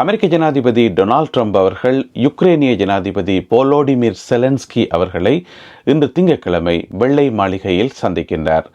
அமெரிக்க ஜனாதிபதி Donald Trump அவர்கள் யுக்ரேனிய ஜனாதிபதி போலோடிமிர் செலன்ஸ்கி அவர்களை இன்று திங்கட்கிழமை வெள்ளை மாளிகையில் சந்திக்கின்றார்.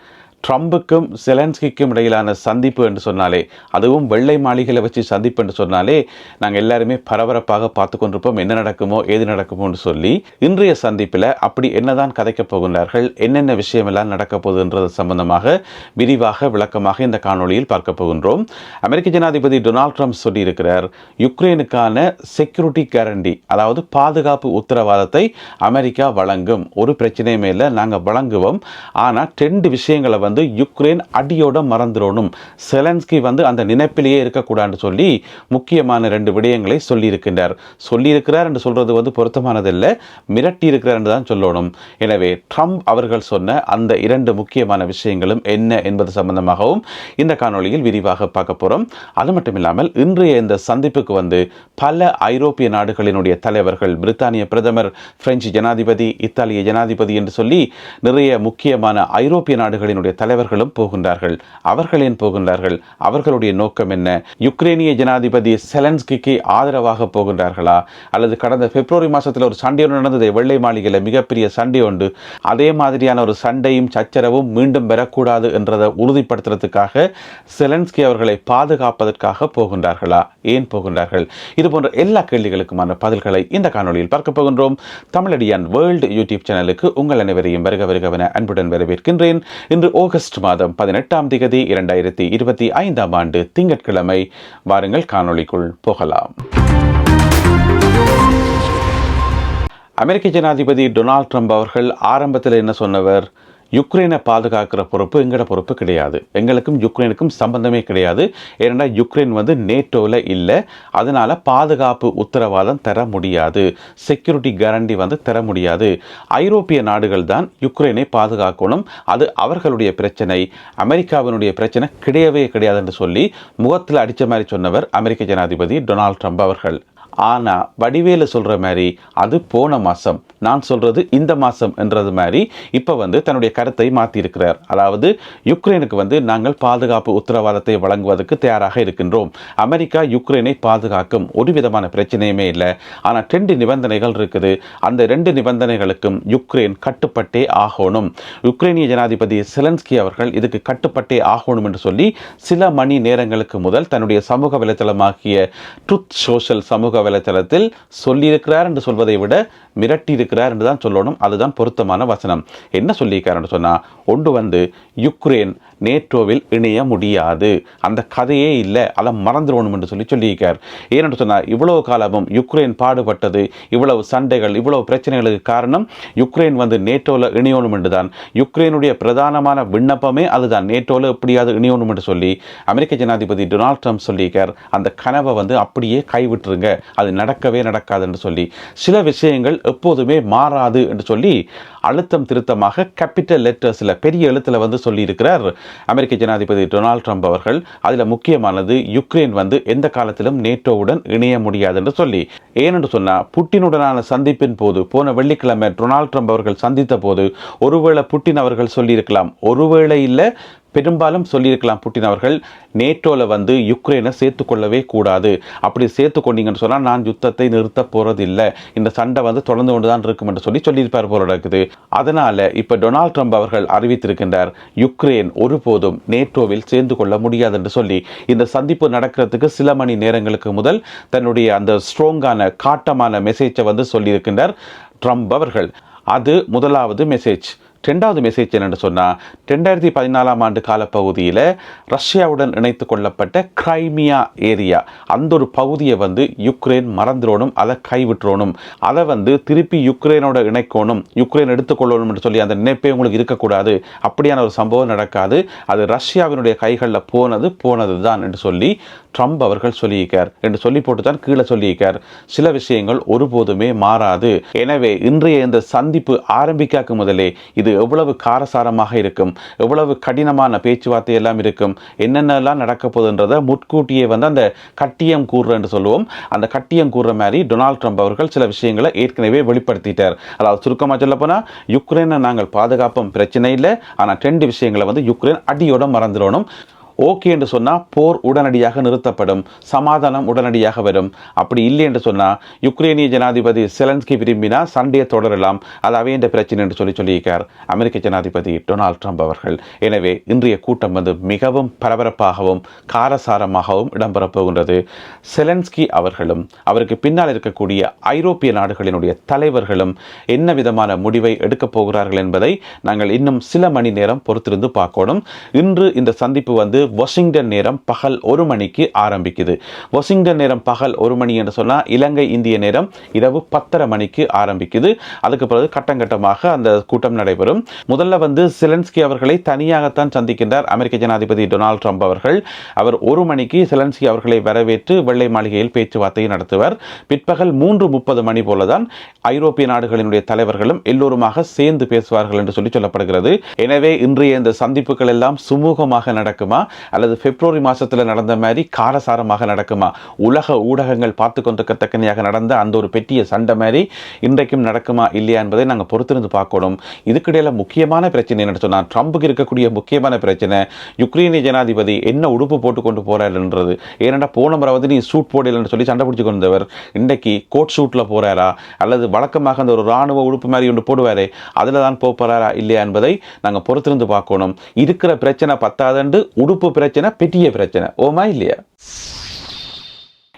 ட்ரம்புக்கும் செலன்ஸ்கிக்கும் இடையிலான சந்திப்பு என்று சொன்னாலே அதுவும் வெள்ளை மாளிகையில் வச்சு சந்திப்பு என்று சொன்னாலே நாங்கள் எல்லாருமே பரபரப்பாக பார்த்து கொண்டிருப்போம். என்ன நடக்குமோ ஏது நடக்குமோன்னு சொல்லி இன்றைய சந்திப்பில் அப்படி என்னதான் கதைக்கப் போகின்றார்கள் என்னென்ன விஷயமெல்லாம் நடக்கப் போகுதுன்றது சம்பந்தமாக விரிவாக விளக்கமாக இந்த காணொளியில் பார்க்க போகின்றோம். அமெரிக்க ஜனாதிபதி டொனால்ட் ட்ரம்ப் சொல்லியிருக்கிறார் யுக்ரைனுக்கான செக்யூரிட்டி கேரண்டி அதாவது பாதுகாப்பு உத்தரவாதத்தை அமெரிக்கா வழங்கும். ஒரு பிரச்சனையுமே இல்லை நாங்கள் வழங்குவோம். ஆனால் ரெண்டு விஷயங்களை வந்து யுக்ரைன் அடியோட மறந்துடணும். செலன்ஸ்கி வந்து அந்த நினைப்பிலேயே இருக்கக்கூடாதுன்னு சொல்லி முக்கியமான ரெண்டு விடயங்களை சொல்லியிருக்கின்றார். சொல்லியிருக்கிறார் என்று சொல்றது வந்து பொருத்தமானதில்லை. மிரட்டி இருக்கிறார் என்று தான் சொல்லணும். எனவே ட்ரம்ப் அவர்கள் சொன்ன அந்த இரண்டு முக்கியமான விஷயங்களும் என்ன என்பது சம்பந்தமாகவும் இந்த காணொளியில் விரிவாக பார்க்க போகிறோம் அது மட்டும் இல்லாமல் இன்றைய இந்த சந்திப்புக்கு வந்து பல ஐரோப்பிய நாடுகளினுடைய தலைவர்கள் பிரித்தானிய பிரதமர் பிரெஞ்சு ஜனாதிபதி இத்தாலிய ஜனாதிபதி என்று சொல்லி நிறைய முக்கியமான ஐரோப்பிய நாடுகளினுடைய தலைவர்களும் போகின்றார்கள். அவர்கள் ஏன் போகின்றார்கள்? அவர்களுடைய நோக்கம் என்ன? யுக்ரேனிய ஜனாதிபதி செலன்ஸ்கிக்கு ஆதரவாக போகின்றார்களா? அல்லது கடந்த பிப்ரவரி மாதத்தில் ஒரு சண்டை ஒன்று நடந்தது. வெள்ளை மாளிகையில் மிகப்பெரிய சண்டை உண்டு. அதே மாதிரியான ஒரு சண்டையும் சச்சரவும் மீண்டும் பெறக்கூடாது என்றதை உறுதிப்படுத்துறதுக்காக செலன்ஸ்கி அவர்களை பாதுகாப்பதற்காக போகின்றார்களா? ஏன் போகின்றார்கள்? இது போன்ற எல்லா கேள்விகளுக்குமான பதில்களை இந்த காணொளியில் பார்க்க போகின்றோம். தமிழடியான் வேர்ல்டு யூடியூப் சேனலுக்கு உங்கள் அனைவரையும் வருக வருகவன அன்புடன் வரவேற்கின்றேன். இன்று ஆகஸ்ட் மாதம் பதினெட்டாம் திகதி இரண்டாயிரத்தி இருபத்தி ஐந்தாம் ஆண்டு திங்கட்கிழமை. வாருங்கள் காணொளிக்குள் போகலாம். அமெரிக்க ஜனாதிபதி டொனால்ட் ட்ரம்ப் அவர்கள் ஆரம்பத்தில் என்ன சொன்னவர்? யுக்ரைனை பாதுகாக்கிற பொறுப்பு எங்களோட பொறுப்பு கிடையாது. எங்களுக்கும் யுக்ரைனுக்கும் சம்பந்தமே கிடையாது. ஏன்னா யுக்ரைன் வந்து நேட்டோவில் இல்லை. அதனால் பாதுகாப்பு உத்தரவாதம் தர முடியாது. செக்யூரிட்டி கேரண்டி வந்து தர முடியாது. ஐரோப்பிய நாடுகள் தான் யுக்ரைனை பாதுகாக்கணும். அது அவர்களுடைய பிரச்சனை. அமெரிக்காவினுடைய பிரச்சனை கிடையவே கிடையாது என்று சொல்லி முகத்தில் அடித்த மாதிரி சொன்னவர் அமெரிக்க ஜனாதிபதி டொனால்ட் ட்ரம்ப் அவர்கள். ஆனால் வடிவேலு சொல்கிற மாதிரி அது போன மாதம் நான் சொல்கிறது இந்த மாதம் என்றது மாதிரி இப்போ வந்து தன்னுடைய கருத்தை மாற்றியிருக்கிறார் அதாவது யுக்ரைனுக்கு வந்து நாங்கள் பாதுகாப்பு உத்தரவாதத்தை வழங்குவதற்கு தயாராக இருக்கின்றோம். அமெரிக்கா யுக்ரைனை பாதுகாக்கும் ஒரு விதமான பிரச்சனையுமே இல்லை. ஆனால் ரெண்டு நிபந்தனைகள் இருக்குது. அந்த ரெண்டு நிபந்தனைகளுக்கும் யுக்ரைன் கட்டுப்பட்டே ஆகணும். யுக்ரைனிய ஜனாதிபதி செலன்ஸ்கி அவர்கள் இதுக்கு கட்டுப்பட்டே ஆகணும் என்று சொல்லி சில மணி நேரங்களுக்கு முதல் தன்னுடைய சமூக வலைத்தளமாகிய ட்ருத் சோஷல் சமூக வலைத்தளத்தில் சொல்லியிருக்கிறார் என்று சொல்வதை விட மிரட்டியிருக்கிறார் என்று தான் சொல்லணும். அதுதான் பொருத்தமான வசனம். என்ன சொல்லியிருக்காருன்னு சொன்னால் ஒன்று வந்து யுக்ரைன் நேட்டோவில் இணைய முடியாது. அந்த கதையே இல்லை. அதை மறந்துடணும் என்று சொல்லி சொல்லியிருக்கார். ஏனென்று சொன்னால் இவ்வளவு காலமும் யுக்ரைன் பாடுபட்டது இவ்வளவு சண்டைகள் இவ்வளவு பிரச்சனைகளுக்கு காரணம் யுக்ரைன் வந்து நேட்டோவில் இணையணும் என்று தான் யுக்ரைனுடைய பிரதானமான விண்ணப்பமே அதுதான். நேட்டோவில் எப்படியாவது இணையணும் என்று சொல்லி அமெரிக்க ஜனாதிபதி டொனால்ட் ட்ரம்ப் சொல்லியிருக்கார். அந்த கனவை வந்து அப்படியே கைவிட்டுருங்க. அது நடக்கவே நடக்காது என்று சொல்லி. சில விஷயங்கள் எப்போதுமே மாறாது என்று சொல்லி அழுத்தம் திருத்தமாக கேபிட்டல் லெட்டர்ஸில் பெரிய எழுத்தில் வந்து சொல்லியிருக்கிறார் அமெரிக்க ஜனாதிபதி டொனால்ட் ட்ரம்ப் அவர்கள். அதில் முக்கியமானது யுக்ரைன் வந்து எந்த காலத்திலும் நேட்டோவுடன் இணைய முடியாது என்று சொல்லி. ஏனென்று சொன்னால் புட்டினுடனான சந்திப்பின் போது போன வெள்ளிக்கிழமை டொனால்ட் ட்ரம்ப் அவர்கள் சந்தித்த போது ஒருவேளை புட்டின் அவர்கள் சொல்லியிருக்கலாம். ஒருவேளை இல்லை பெரும்பாலும் சொல்லியிருக்கலாம் புட்டின் அவர்கள் நேட்டோவில் வந்து யுக்ரைனை சேர்த்து கொள்ளவே கூடாது. அப்படி சேர்த்து கொண்டீங்கன்னு சொன்னால் நான் யுத்தத்தை நிறுத்த போகிறதில்லை இந்த சண்டை வந்து தொடர்ந்து கொண்டு தான் இருக்கும் என்று சொல்லி சொல்லியிருப்பார் போல இருக்குது அதனால் இப்போ டொனால்ட் ட்ரம்ப் அவர்கள் அறிவித்திருக்கின்றார் யுக்ரைன் ஒருபோதும் நேட்டோவில் சேர்ந்து கொள்ள முடியாது என்று சொல்லி. இந்த சந்திப்பு நடக்கிறதுக்கு சில மணி நேரங்களுக்கு முதல் தன்னுடைய அந்த ஸ்ட்ராங்கான காட்டமான மெசேஜை வந்து சொல்லியிருக்கின்றார் ட்ரம்ப் அவர்கள். அது முதலாவது மெசேஜ் ரெண்டாவது மெசேஜ் என்னென்னு சொன்னால் ரெண்டாயிரத்தி பதினாலாம் ஆண்டு காலப்பகுதியில் ரஷ்யாவுடன் இணைத்து கொள்ளப்பட்ட கிரைமியா ஏரியா. அந்த ஒரு பகுதியை வந்து யுக்ரைன் மறந்துடணும் அதை கைவிட்டுறணும். அதை வந்து திருப்பி யுக்ரைனோட இணைக்கணும் யுக்ரைன் எடுத்துக்கொள்ளணும் என்று சொல்லி அந்த நினைப்பே உங்களுக்கு இருக்கக்கூடாது. அப்படியான ஒரு சம்பவம் நடக்காது. அது ரஷ்யாவினுடைய கைகளில் போனது போனது தான் என்று சொல்லி ட்ரம்ப் அவர்கள் சொல்லியிருக்கார். என்று சொல்லி போட்டு தான் கீழே சொல்லியிருக்கார். சில விஷயங்கள் ஒருபோதுமே மாறாது. எனவே இன்றைய இந்த சந்திப்பு ஆரம்பிக்காக்கு முதலே இது எவ்வளவு காரசாரமாக இருக்கும்? எவ்வளவு கடினமான பேச்சுவார்த்தை எல்லாம் இருக்கும்? என்னென்னலாம் நடக்க போகுதுன்றதை முட்கூட்டியே வந்து அந்த கட்டியம் கூறுறன்னு சொல்லுவோம். அந்த கட்டியம் கூறுற மாதிரி டொனால்ட் ட்ரம்ப் அவர்கள் சில விஷயங்களை ஏற்கனவே வெளிப்படுத்திட்டார். அதாவது சுருக்கமாக சொல்ல போனால் யுக்ரைனை நாங்கள் பாதுகாப்போம் பிரச்சனை இல்லை. ஆனால் ரெண்டு விஷயங்களை வந்து யுக்ரைன் அடியோட மறந்துடணும். ஓகே என்று சொன்னால் போர் உடனடியாக நிறுத்தப்படும் சமாதானம் உடனடியாக வரும். அப்படி இல்லை என்று சொன்னால் யுக்ரைனிய ஜனாதிபதி செலன்ஸ்கி விரும்பினா சண்டையை தொடரலாம் அது அவையண்ட பிரச்சனை என்று சொல்லி சொல்லியிருக்கார் அமெரிக்க ஜனாதிபதி டொனால்ட் ட்ரம்ப் அவர்கள். எனவே இன்றைய கூட்டம் வந்து மிகவும் பரபரப்பாகவும் காரசாரமாகவும் இடம்பெறப் போகின்றது. செலன்ஸ்கி அவர்களும் அவருக்கு பின்னால் இருக்கக்கூடிய ஐரோப்பிய நாடுகளினுடைய தலைவர்களும் என்ன விதமான முடிவை எடுக்கப் போகிறார்கள் என்பதை நாங்கள் இன்னும் சில மணி நேரம் பொறுத்திருந்து பார்க்கணும். இன்று இந்த சந்திப்பு வந்து வாஷிங்டன் நேரம் பகல் ஒரு மணிக்கு ஆரம்பிக்குது. வாஷிங்டன் நேரம் பகல் ஒரு மணி என்று சொன்னால் இலங்கை இந்திய நேரம் இரவு பத்தரை மணிக்கு ஆரம்பிக்குது. அதுக்கு பிறகு கட்டம் கட்டமாக அந்த கூட்டம் நடைபெறும். முதல்ல வந்து செலன்ஸ்கி அவர்களை தனியாகத்தான் சந்திக்கின்றார் அமெரிக்க ஜனாதிபதி டொனால்ட் ட்ரம்ப் அவர்கள். அவர் ஒரு மணிக்கு செலன்ஸ்கி அவர்களை வரவேற்று வெள்ளை மாளிகையில் பேச்சுவார்த்தை நடத்துவார். பிற்பகல் மூன்று முப்பது மணி போலதான் ஐரோப்பிய நாடுகளினுடைய தலைவர்களும் எல்லோருமாக சேர்ந்து பேசுவார்கள் என்று சொல்லி சொல்லப்படுகிறது. எனவே இன்றைய இந்த சந்திப்புகள் எல்லாம் சுமூகமாக நடக்குமா? அல்லது பிப்ரவரி மாதத்தில் நடந்த மாதிரி காரசாரமாக நடக்குமா? உலக ஊடகங்கள் பார்த்து கொண்டிருக்கத்தக்கனையாக நடந்த அந்த ஒரு பெட்டிய சண்டை மாதிரி இன்றைக்கும் நடக்குமா இல்லையா என்பதை நாங்கள் பொறுத்திருந்து பார்க்கணும். இதுக்கிடையில் முக்கியமான பிரச்சனை என்ன சொன்னால் ட்ரம்புக்கு இருக்கக்கூடிய முக்கியமான பிரச்சனை யுக்ரைனிய ஜனாதிபதி என்ன உடுப்பு போட்டு கொண்டு போகிறாருன்றது ஏனென்றா போன முறை வந்து நீ சூட் போடலன்னு சொல்லி சண்டை பிடிச்சு கொண்டவர். இன்றைக்கு கோட் சூட்டில் போகிறாரா அல்லது வழக்கமாக அந்த ஒரு ராணுவ உடுப்பு மாதிரி ஒன்று போடுவாரே அதில் தான் போக இல்லையா என்பதை நாங்கள் பொறுத்திருந்து பார்க்கணும். இருக்கிற பிரச்சனை பத்தாதண்டு உடுப்பு பிரச்சனை பெரிய பிரச்சனை. ஓமா இல்லையா?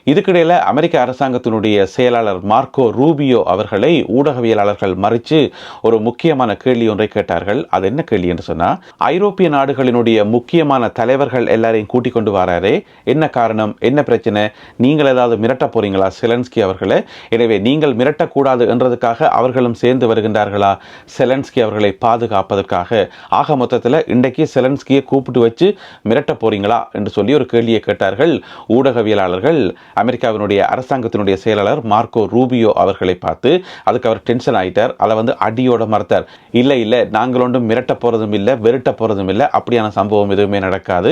இதுக்கிடையில் அமெரிக்க அரசாங்கத்தினுடைய செயலாளர் மார்க்கோ ரூபியோ அவர்களை ஊடகவியலாளர்கள் மறித்து ஒரு முக்கியமான கேள்வி ஒன்றை கேட்டார்கள். அது என்ன கேள்வி என்று சொன்னால் ஐரோப்பிய நாடுகளினுடைய முக்கியமான தலைவர்கள் எல்லாரையும் கூட்டிக் கொண்டு வராரே. என்ன காரணம்? என்ன பிரச்சனை? நீங்கள் ஏதாவது மிரட்ட போறீங்களா? செலன்ஸ்கி அவர்களை? எனவே நீங்கள் மிரட்டக்கூடாது என்றதுக்காக அவர்களும் சேர்ந்து வருகின்றார்களா? செலன்ஸ்கி அவர்களை பாதுகாப்பதற்காக. ஆக மொத்தத்தில் இன்றைக்கு செலன்ஸ்கியை கூப்பிட்டு வச்சு மிரட்ட போறீங்களா? என்று சொல்லி ஒரு கேள்வியை கேட்டார்கள் ஊடகவியலாளர்கள். அமெரிக்காவினுடைய அரசாங்கத்தினுடைய செயலாளர் மார்க்கோ ரூபியோ அவர்களை பார்த்து அதுக்கு அவர் டென்ஷன் ஆகிட்டார் அதை வந்து அடியோட மறுத்தார். இல்லை இல்லை நாங்கள் ஒன்றும் மிரட்ட போகிறதும் இல்லை வெருட்ட போகிறதும் இல்லை அப்படியான சம்பவம் எதுவுமே நடக்காது.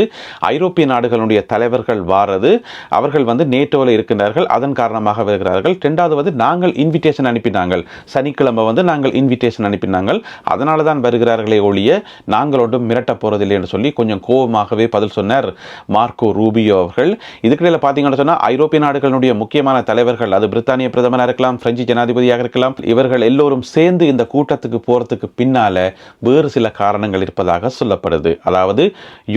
ஐரோப்பிய நாடுகளுடைய தலைவர்கள் வாரது அவர்கள் வந்து நேட்டோவில் இருக்கின்றார்கள். அதன் காரணமாக வருகிறார்கள். ரெண்டாவது வந்து நாங்கள் இன்விடேஷன் அனுப்பினாங்கள் சனிக்கிழமை வந்து நாங்கள் இன்விடேஷன் அனுப்பினாங்கள் அதனால தான் வருகிறார்களே ஒழிய நாங்கள் ஒன்றும் மிரட்ட போகிறதில்லை என்று சொல்லி கொஞ்சம் கோபமாகவே பதில் சொன்னார் மார்க்கோ ரூபியோ அவர்கள். இதுக்கிடையில் பார்த்தீங்கன்னு சொன்னால் ஐரோப்பிய நாடுகளுடைய முக்கியமான தலைவர்கள் அது பிரித்தானிய பிரதமராக இருக்கலாம் பிரெஞ்சு ஜனாதிபதியாக இருக்கலாம் இவர்கள் எல்லோரும் சேர்ந்து இந்த கூட்டத்துக்கு போறதுக்கு பின்னால வேறு சில காரணங்கள் இருப்பதாக சொல்லப்படுது. அதாவது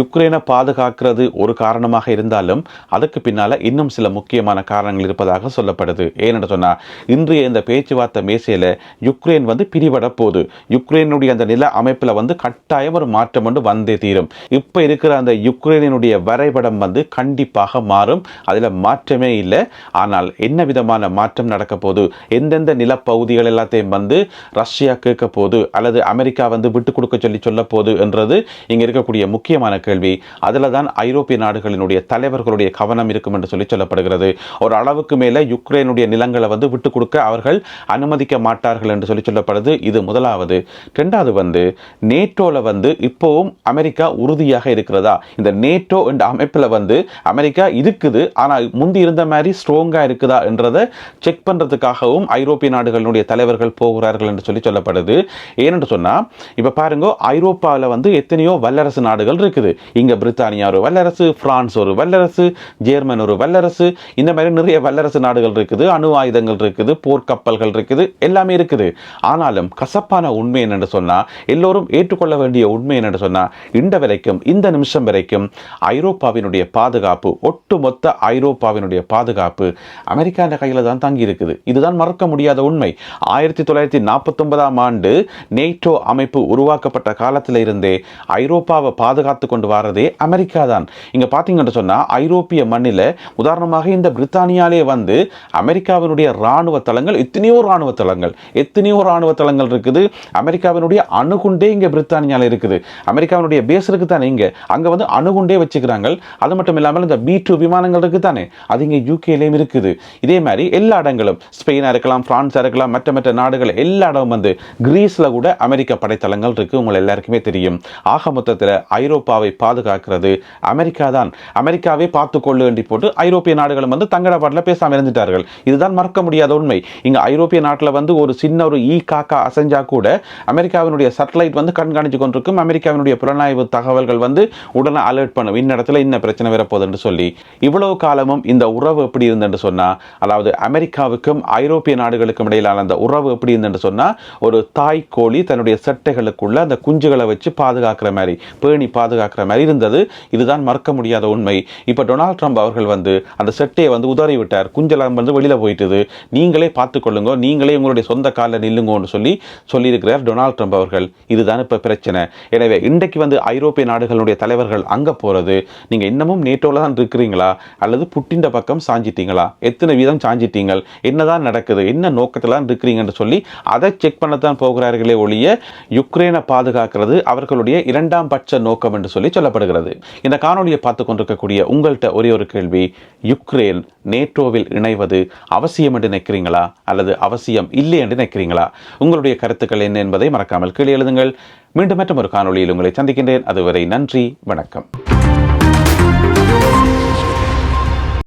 யுக்ரைனை பாதுகாக்கிறது ஒரு காரணமாக இருந்தாலும் அதுக்கு பின்னால இன்னும் சில முக்கியமான காரணங்கள் இருப்பதாக சொல்லப்படுது. ஏன்னு சொன்னா இன்றைய இந்த பேச்சுவார்த்தை மேசையில யுக்ரைன் வந்து பிரிபட போகுது. யுக்ரைனுடைய அந்த நில அமைப்பில் வந்து கட்டாயம் ஒரு மாற்றம் வந்து வந்தே தீரும். இப்போ இருக்கிற அந்த யுக்ரைனுடைய வரைபடம் வந்து கண்டிப்பாக மாறும். அதில் மாற்றமே இல்லை. ஆனால் என்ன விதமான மாற்றம் நடக்க போகுது? எந்தெந்த நிலப்பகுதிகள் எல்லாத்தையும் வந்து ரஷ்யா கேட்க போது அல்லது அமெரிக்கா வந்து விட்டு கொடுக்க சொல்லி சொல்ல போது என்றது இங்கே இருக்கக்கூடிய முக்கியமான கேள்வி. அதில் தான் ஐரோப்பிய நாடுகளினுடைய தலைவர்களுடைய கவனம் இருக்கும் என்று சொல்லி சொல்லப்படுகிறது. ஒரு அளவுக்கு மேலே யுக்ரைனுடைய நிலங்களை வந்து விட்டு கொடுக்க அவர்கள் அனுமதிக்க மாட்டார்கள் என்று சொல்லி சொல்லப்படுது. இது முதலாவது. ரெண்டாவது வந்து நேட்டோவில் வந்து இப்போவும் அமெரிக்கா உறுதியாக இருக்கிறதா? இந்த நேட்டோ என்ற அமைப்பில் வந்து அமெரிக்கா இருக்குது. ஆனால் முந்தி இருந்த மாதிரி ஸ்ட்ராங்காக இருக்குதா என்றதை செக் பண்ணுறதுக்காகவும் ஐரோப்பிய நாடுகளினுடைய தலைவர்கள் போகிறார்கள் என்று சொல்லி சொல்லப்படுது. ஏனென்று சொன்னால் இப்போ பாருங்க ஐரோப்பாவில் வந்து எத்தனையோ வல்லரசு நாடுகள் இருக்குது. இங்கே பிரித்தானியா ஒரு வல்லரசு ஃப்ரான்ஸ் ஒரு வல்லரசு ஜெர்மன் ஒரு வல்லரசு இந்த மாதிரி நிறைய வல்லரசு நாடுகள் இருக்குது. அணு ஆயுதங்கள் இருக்குது போர்க்கப்பல்கள் இருக்குது எல்லாமே இருக்குது. ஆனாலும் கசப்பான உண்மை என்னென்று சொன்னால் எல்லோரும் ஏற்றுக்கொள்ள வேண்டிய உண்மை என்னென்று சொன்னால் இந்த வரைக்கும் இந்த நிமிஷம் வரைக்கும் ஐரோப்பாவினுடைய பாதுகாப்பு ஒட்டுமொத்த ஐரோப்பாவினுடைய பாதுகாப்பு அமெரிக்கான கையில் தான் தங்கி இருக்குது இதுதான் மறக்க முடியாத உண்மை. ஆயிரத்தி தொள்ளாயிரத்தி நாற்பத்தொன்பதாம் ஆண்டு நேட்டோ அமைப்பு உருவாக்கப்பட்ட காலத்தில் இருந்தே ஐரோப்பாவை பாதுகாத்து கொண்டு வரதே அமெரிக்கா தான். இங்கே பார்த்தீங்கன்னு சொன்னால் ஐரோப்பிய மண்ணில் உதாரணமாக இந்த பிரித்தானியாலே வந்து அமெரிக்காவினுடைய இராணுவ தளங்கள் எத்தனையோ இராணுவ தளங்கள் எத்தனையோ இராணுவ தளங்கள் இருக்குது. அமெரிக்காவினுடைய அணுகுண்டே இங்கே பிரித்தானியாவில் இருக்குது. அமெரிக்காவினுடைய பேஸ் இருக்குது தானே இங்கே? அங்கே வந்து அணுகுண்டே வச்சுக்கிறாங்க. அது மட்டும் இல்லாமல் இந்த பி டூ விமானங்கள் இருக்குது தானே அது இங்கே யூகேலையும் இருக்குது. இதே மாதிரி எல்லா இடங்களும் ஸ்பெயினாக இருக்கலாம் ஃப்ரான்ஸாக இருக்கலாம் மற்ற மற்ற நாடுகள் எல்லா இடமும் வந்து கிரீஸில் கூட அமெரிக்க படைத்தளங்கள் இருக்குது உங்கள் எல்லாருக்குமே தெரியும். ஆக மொத்தத்தில் ஐரோப்பாவை பாதுகாக்கிறது அமெரிக்கா தான். அமெரிக்காவே பார்த்துக்கொள்ளு வேண்டி போட்டு ஐரோப்பிய நாடுகளும் வந்து தங்கட பாட்டில் பேசாமல் இருந்துட்டார்கள். இதுதான் மறக்க முடியாத உண்மை. இங்கே ஐரோப்பிய நாட்டில் வந்து ஒரு சின்ன ஒரு ஈ காக்கா அசைஞ்சா கூட அமெரிக்காவினுடைய சேட்டலைட் வந்து கண்காணித்து கொண்டிருக்கும். அமெரிக்காவினுடைய புலனாய்வு தகவல்கள் வந்து உடனே அலர்ட் பண்ணும். இந்த இடத்துல இன்ன பிரச்சனை வரப்போகுதுன்னு சொல்லி இவ்வளவு காலமும் இந்த உறவு எப்படி இருந்தென்று சொன்னால் அதாவது அமெரிக்காவுக்கும் ஐரோப்பிய நாடுகளுக்கும் இடையிலான அந்த உறவு எப்படி இருந்தென்று சொன்னால் ஒரு தாய் கோழி தன்னுடைய சட்டைகளுக்குள்ள அந்த குஞ்சுகளை வச்சு பாதுகாக்கிற மாதிரி பேணி பாதுகாக்கிற மாதிரி இருந்தது. இதுதான் மறக்க முடியாத உண்மை. இப்போ டொனால்ட் ட்ரம்ப் அவர்கள் வந்து அந்த செட்டையை வந்து உதறி விட்டார் குஞ்சலம் வந்து வெளியில் போயிட்டுது. நீங்களே பார்த்துக்கொள்ளுங்க நீங்களே உங்களுடைய சொந்த காலில் நில்லுங்கன்னு சொல்லி சொல்லியிருக்கிறார் டொனால்ட் ட்ரம்ப் அவர்கள். இதுதான் இப்போ பிரச்சனை. எனவே இன்றைக்கு வந்து ஐரோப்பிய நாடுகளுடைய தலைவர்கள் அங்கே போகிறது நீங்கள் இன்னமும் நேட்டோவில் தான் இருக்கிறீங்களா? அல்லது புட்டின்ற பக்கம் சாஞ்சிட்டீங்களா? எத்தனை வீதம் சாஞ்சிட்டீங்கள்? என்னதான் நடக்குது? என்ன நோக்கத்தில் இருக்கிறீங்கன்னு சொல்லி அதை செக் பண்ணத்தான் போகிறார்களே ஒழிய யுக்ரைனை பாதுகாக்கிறது அவர்களுடைய இரண்டாம் பட்ச நோக்கம் என்று சொல்லி சொல்லப்படுகிறது. இந்த காணொலியை பார்த்து கொண்டிருக்கக்கூடிய உங்கள்கிட்ட ஒரே ஒரு கேள்வி யுக்ரைன் நேட்டோவில் இணைவது அவசியம் என்று நினைக்கிறீங்களா? அல்லது அவசியம் இல்லை என்று நினைக்கிறீங்களா? உங்களுடைய கருத்துக்கள் என்ன என்பதை மறக்காமல் கீழே எழுதுங்கள். மீண்டும் மற்றும் ஒரு காணொளியில் உங்களை சந்திக்கின்றேன். அதுவரை நன்றி வணக்கம்.